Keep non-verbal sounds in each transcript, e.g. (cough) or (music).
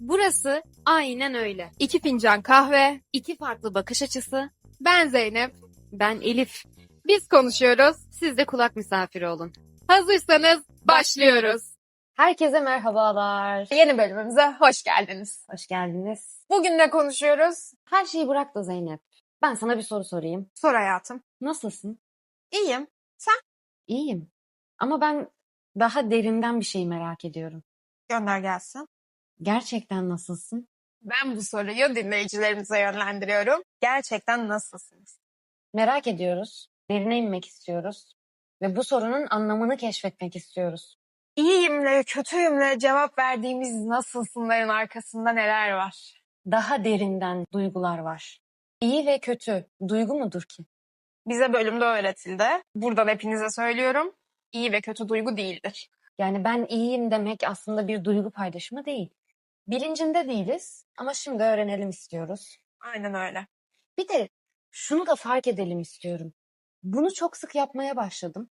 Burası aynen öyle. İki fincan kahve. İki farklı bakış açısı. Ben Zeynep. Ben Elif. Biz konuşuyoruz. Siz de kulak misafiri olun. Hazırsanız başlıyoruz. Herkese merhabalar. Yeni bölümümüze hoş geldiniz. Hoş geldiniz. Bugün ne konuşuyoruz? Her şeyi bırak da Zeynep. Ben sana bir soru sorayım. Sor hayatım. Nasılsın? İyiyim. İyiyim. Ama ben daha derinden bir şey merak ediyorum. Gönder gelsin. Gerçekten nasılsın? Ben bu soruyu dinleyicilerimize yönlendiriyorum. Gerçekten nasılsınız? Merak ediyoruz. Derine inmek istiyoruz. Ve bu sorunun anlamını keşfetmek istiyoruz. İyiyimle, kötüyümle cevap verdiğimiz nasılsınların arkasında neler var? Daha derinden duygular var. İyi ve kötü duygu mudur ki? Bize bölümde öğretildi. Buradan hepinize söylüyorum. İyi ve kötü duygu değildir. Yani ben iyiyim demek aslında bir duygu paylaşımı değil. Bilincinde değiliz ama şimdi öğrenelim istiyoruz. Aynen öyle. Bir de şunu da fark edelim istiyorum. Bunu çok sık yapmaya başladım.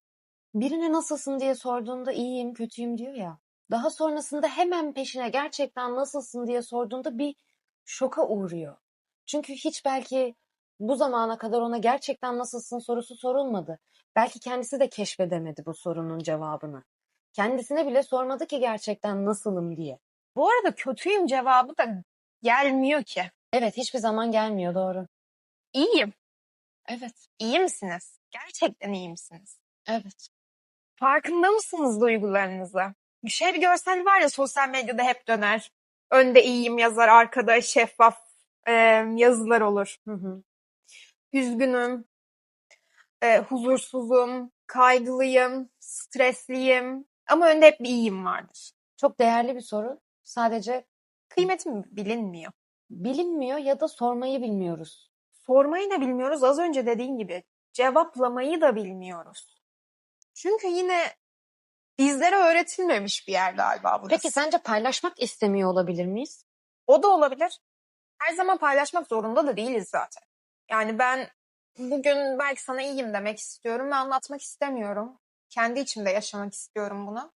Birine nasılsın diye sorduğunda iyiyim, kötüyüm diyor ya. Daha sonrasında hemen peşine gerçekten nasılsın diye sorduğunda bir şoka uğruyor. Çünkü hiç belki bu zamana kadar ona gerçekten nasılsın sorusu sorulmadı. Belki kendisi de keşfedemedi bu sorunun cevabını. Kendisine bile sormadı ki gerçekten nasılım diye. Bu arada kötüyüm cevabı da gelmiyor ki. Evet, hiçbir zaman gelmiyor doğru. İyiyim. Evet, İyi misiniz? Gerçekten iyi misiniz? evet. Farkında mısınız duygularınıza? Bir şey bir görsel var ya sosyal medyada hep döner. Önde iyiyim yazar, arkada şeffaf e, yazılar olur. Hı hı. Üzgünüm, e, huzursuzum, kaygılıyım, stresliyim. Ama önde hep bir iyiyim vardır. Çok değerli bir soru. Sadece Kıymetim bilinmiyor. bilinmiyor ya da sormayı bilmiyoruz. Sormayı da bilmiyoruz. Az önce dediğin gibi cevaplamayı da bilmiyoruz. Çünkü yine bizlere öğretilmemiş bir yer galiba burası. Peki sence paylaşmak istemiyor olabilir miyiz? O da olabilir. Her zaman paylaşmak zorunda da değiliz zaten. Yani ben bugün belki sana iyiyim demek istiyorum ve anlatmak istemiyorum. Kendi içimde yaşamak istiyorum bunu.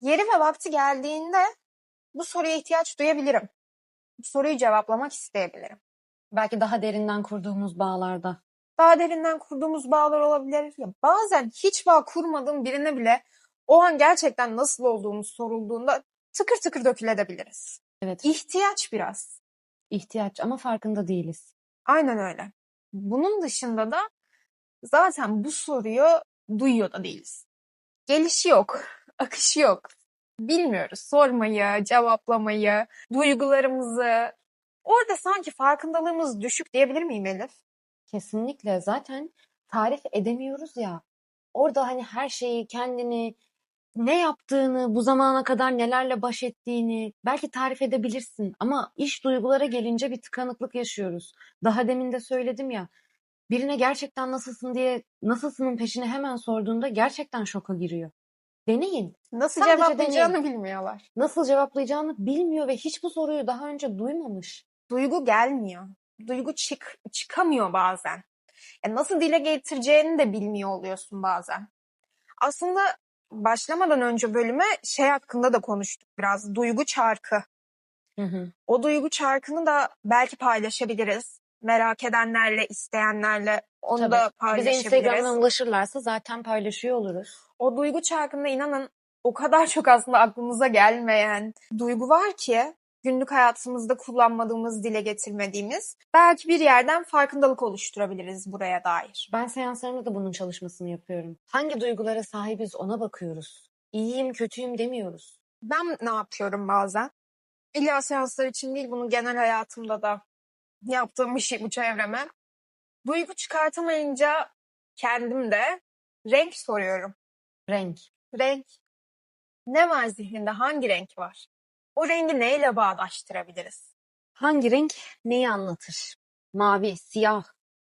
Yeri ve vakti geldiğinde bu soruya ihtiyaç duyabilirim. Bu soruyu cevaplamak isteyebilirim. Belki daha derinden kurduğumuz bağlarda. Daha derinden kurduğumuz bağlar olabilir. Ya bazen hiç bağ kurmadığım birine bile o an gerçekten nasıl olduğumuz sorulduğunda tıkır tıkır dökülebiliriz. Evet, İhtiyaç biraz. ihtiyaç ama farkında değiliz. Aynen öyle. Bunun dışında da zaten bu soruyu duyuyor da değiliz. Gelişi yok, (laughs) akışı yok. Bilmiyoruz sormayı, cevaplamayı, duygularımızı. Orada sanki farkındalığımız düşük diyebilir miyim Elif? Kesinlikle zaten tarif edemiyoruz ya. Orada hani her şeyi kendini ne yaptığını, bu zamana kadar nelerle baş ettiğini belki tarif edebilirsin ama iş duygulara gelince bir tıkanıklık yaşıyoruz. Daha demin de söyledim ya. Birine gerçekten nasılsın diye nasılsının peşine hemen sorduğunda gerçekten şoka giriyor. Deneyin. Nasıl Sadece cevaplayacağını bilmiyorlar. Nasıl cevaplayacağını bilmiyor ve hiç bu soruyu daha önce duymamış. Duygu gelmiyor. Duygu çık çıkamıyor bazen. Ya nasıl dile getireceğini de bilmiyor oluyorsun bazen. Aslında başlamadan önce bölüme şey hakkında da konuştuk biraz. Duygu çarkı. Hı hı. O duygu çarkını da belki paylaşabiliriz. Merak edenlerle, isteyenlerle onu Tabii. da Bize paylaşabiliriz. Instagram'dan ulaşırlarsa zaten paylaşıyor oluruz. O duygu çarkında inanın o kadar çok aslında aklımıza gelmeyen duygu var ki günlük hayatımızda kullanmadığımız, dile getirmediğimiz. Belki bir yerden farkındalık oluşturabiliriz buraya dair. Ben seanslarımda da bunun çalışmasını yapıyorum. Hangi duygulara sahibiz ona bakıyoruz. İyiyim, kötüyüm demiyoruz. Ben ne yapıyorum bazen? İlla seanslar için değil, bunu genel hayatımda da yaptığım bir şey bu çevreme. Duygu çıkartamayınca kendim de renk soruyorum. Renk. Renk. Ne var zihninde? Hangi renk var? O rengi neyle bağdaştırabiliriz? Hangi renk neyi anlatır? Mavi, siyah,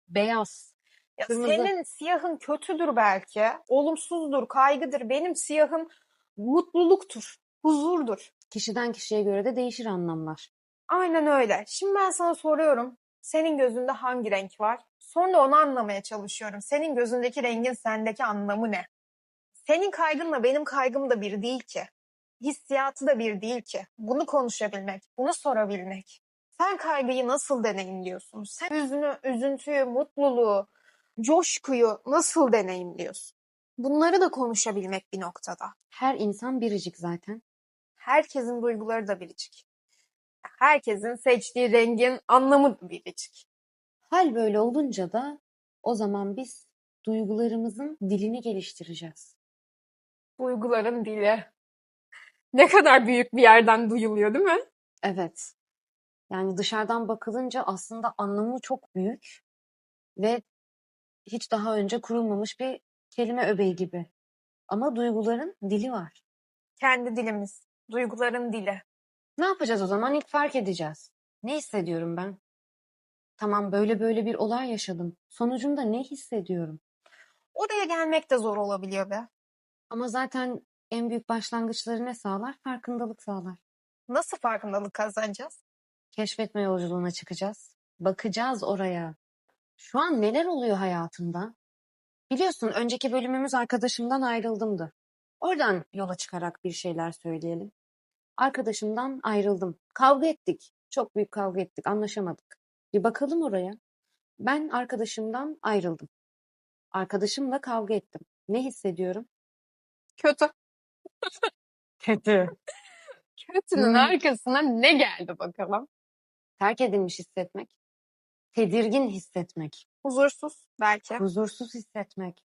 beyaz. Ya Kırmızı. senin siyahın kötüdür belki, olumsuzdur, kaygıdır. Benim siyahım mutluluktur, huzurdur. Kişiden kişiye göre de değişir anlamlar. Aynen öyle. Şimdi ben sana soruyorum. Senin gözünde hangi renk var? Sonra onu anlamaya çalışıyorum. Senin gözündeki rengin sendeki anlamı ne? Senin kaygınla benim kaygım da bir değil ki. Hissiyatı da bir değil ki. Bunu konuşabilmek, bunu sorabilmek. Sen kaygıyı nasıl deneyimliyorsun? Sen üzünü, üzüntüyü, mutluluğu, coşkuyu nasıl deneyimliyorsun? Bunları da konuşabilmek bir noktada. Her insan biricik zaten. Herkesin duyguları da biricik. Herkesin seçtiği rengin anlamı da biricik. Hal böyle olunca da o zaman biz duygularımızın dilini geliştireceğiz. Duyguların dili. Ne kadar büyük bir yerden duyuluyor değil mi? Evet. Yani dışarıdan bakılınca aslında anlamı çok büyük ve hiç daha önce kurulmamış bir kelime öbeği gibi. Ama duyguların dili var. Kendi dilimiz. Duyguların dili. Ne yapacağız o zaman? İlk fark edeceğiz. Ne hissediyorum ben? Tamam böyle böyle bir olay yaşadım. Sonucunda ne hissediyorum? Oraya gelmek de zor olabiliyor be. Ama zaten en büyük başlangıçları ne sağlar? Farkındalık sağlar. Nasıl farkındalık kazanacağız? Keşfetme yolculuğuna çıkacağız. Bakacağız oraya. Şu an neler oluyor hayatımda? Biliyorsun önceki bölümümüz arkadaşımdan ayrıldımdı. Oradan yola çıkarak bir şeyler söyleyelim. Arkadaşımdan ayrıldım. Kavga ettik. Çok büyük kavga ettik. Anlaşamadık. Bir bakalım oraya. Ben arkadaşımdan ayrıldım. Arkadaşımla kavga ettim. Ne hissediyorum? Kötü. Kötü. Kötünün arkasına ne geldi bakalım? Terk edilmiş hissetmek. Tedirgin hissetmek. Huzursuz belki. Huzursuz hissetmek.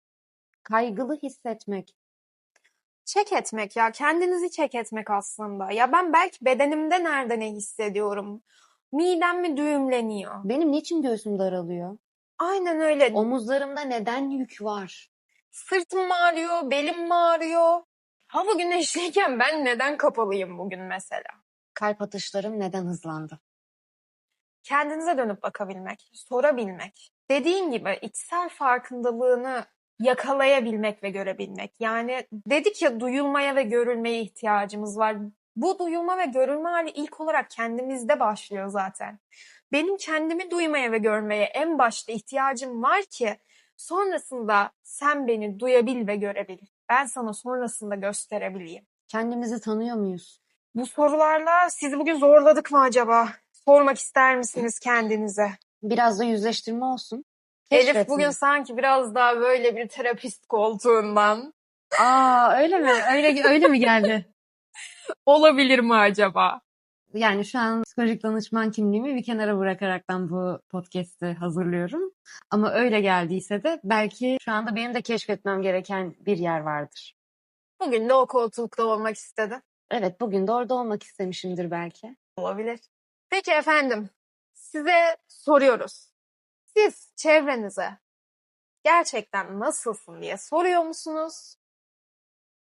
Kaygılı hissetmek. Çek etmek ya. Kendinizi çek etmek aslında. Ya ben belki bedenimde nerede ne hissediyorum? Midem mi düğümleniyor? Benim niçin göğsüm daralıyor? Aynen öyle. Omuzlarımda neden yük var? Sırtım mı ağrıyor? Belim mi ağrıyor? Hava güneşliyken ben neden kapalıyım bugün mesela? Kalp atışlarım neden hızlandı? kendinize dönüp bakabilmek, sorabilmek. Dediğin gibi içsel farkındalığını yakalayabilmek ve görebilmek. Yani dedik ya duyulmaya ve görülmeye ihtiyacımız var. Bu duyulma ve görülme hali ilk olarak kendimizde başlıyor zaten. Benim kendimi duymaya ve görmeye en başta ihtiyacım var ki sonrasında sen beni duyabil ve görebil. Ben sana sonrasında gösterebileyim. Kendimizi tanıyor muyuz? Bu sorularla sizi bugün zorladık mı acaba? Sormak ister misiniz kendinize? Biraz da yüzleştirme olsun. Elif Keşfetme. bugün sanki biraz daha böyle bir terapist koltuğundan Aa öyle mi? Öyle öyle mi geldi? (laughs) olabilir mi acaba? Yani şu an psikolojik danışman kimliğimi bir kenara bırakarak ben bu podcast'i hazırlıyorum. Ama öyle geldiyse de belki şu anda benim de keşfetmem gereken bir yer vardır. Bugün de o koltukta olmak istedi. Evet bugün de orada olmak istemişimdir belki. Olabilir. Peki efendim, size soruyoruz. Siz çevrenize gerçekten nasılsın diye soruyor musunuz?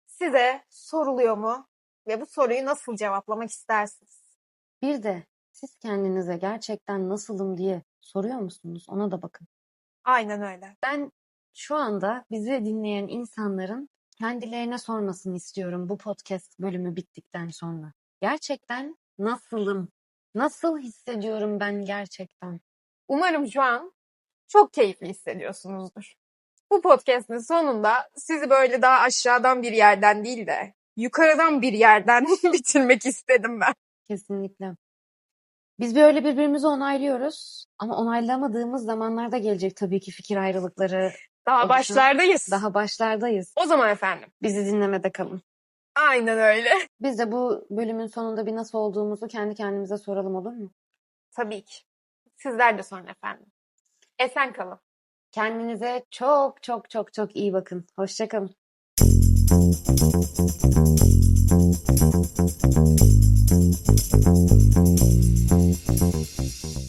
Size soruluyor mu? Ve bu soruyu nasıl cevaplamak istersiniz? Bir de siz kendinize gerçekten nasılım diye soruyor musunuz? Ona da bakın. Aynen öyle. Ben şu anda bizi dinleyen insanların kendilerine sormasını istiyorum bu podcast bölümü bittikten sonra. Gerçekten nasılım? Nasıl hissediyorum ben gerçekten? Umarım şu an çok keyifli hissediyorsunuzdur. Bu podcast'in sonunda sizi böyle daha aşağıdan bir yerden değil de yukarıdan bir yerden (laughs) bitirmek istedim ben. Kesinlikle. Biz böyle birbirimizi onaylıyoruz ama onaylamadığımız zamanlarda gelecek tabii ki fikir ayrılıkları. Daha Oluşan- başlardayız. Daha başlardayız. O zaman efendim. Bizi dinlemede kalın. Aynen öyle. Biz de bu bölümün sonunda bir nasıl olduğumuzu kendi kendimize soralım olur mu? Tabii ki. Sizler de sorun efendim. Esen kalın. Kendinize çok çok çok çok iyi bakın. Hoşça ピッピッピッピッピッピッピッピッピッピッピッピッピッ